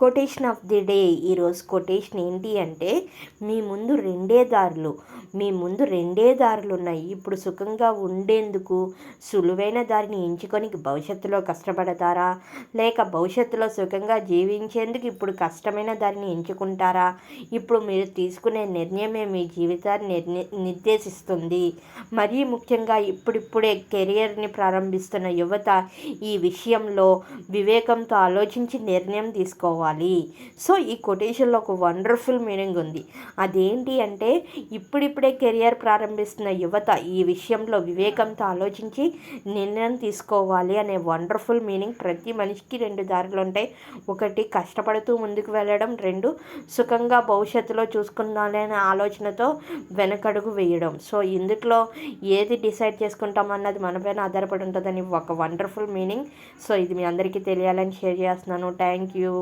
Quotation of the day ఈరోజు quotation ఏంటి అంటే మీ ముందు రెండే దారులు మీ ముందు రెండే దారులు ఉన్నాయి. ఇప్పుడు సుఖంగా ఉండేందుకు సులువైన దారిని ఎంచుకొని భవిష్యత్తులో కష్టపడతారా? లేక భవిష్యత్తులో సుఖంగా జీవించేందుకు ఇప్పుడు కష్టమైన దారిని ఎంచుకుంటారా? ఇప్పుడు మీరు తీసుకునే నిర్ణయమే మీ జీవితాన్ని నిర్ణి నిర్దేశిస్తుంది? మరీ ముఖ్యంగా ఇప్పుడిప్పుడే కెరియర్ని ప్రారంభిస్తున్న యువత ఈ విషయంలో వివేకంతో ఆలోచించి నిర్ణయం తీసుకోవాలి. చేసుకోవాలి. సో ఈ కొటేషన్లో ఒక వండర్ఫుల్ మీనింగ్ ఉంది. అదేంటి అంటే ఇప్పుడిప్పుడే కెరియర్ ప్రారంభిస్తున్న యువత ఈ విషయంలో వివేకంతో ఆలోచించి నిర్ణయం తీసుకోవాలి అనే వండర్ఫుల్ మీనింగ్ ప్రతి మనిషికి రెండు దారులు ఉంటాయి. ఒకటి కష్టపడుతూ ముందుకు వెళ్ళడం. రెండు సుఖంగా భవిష్యత్తులో చూసుకుందాలి ఆలోచనతో వెనకడుగు వేయడం. సో ఇందులో ఏది డిసైడ్ చేసుకుంటాం అన్నది మనపైన ఆధారపడి ఉంటుందని ఒక వండర్ఫుల్ మీనింగ్ సో ఇది మీ అందరికీ తెలియాలని షేర్ చేస్తున్నాను. Thank you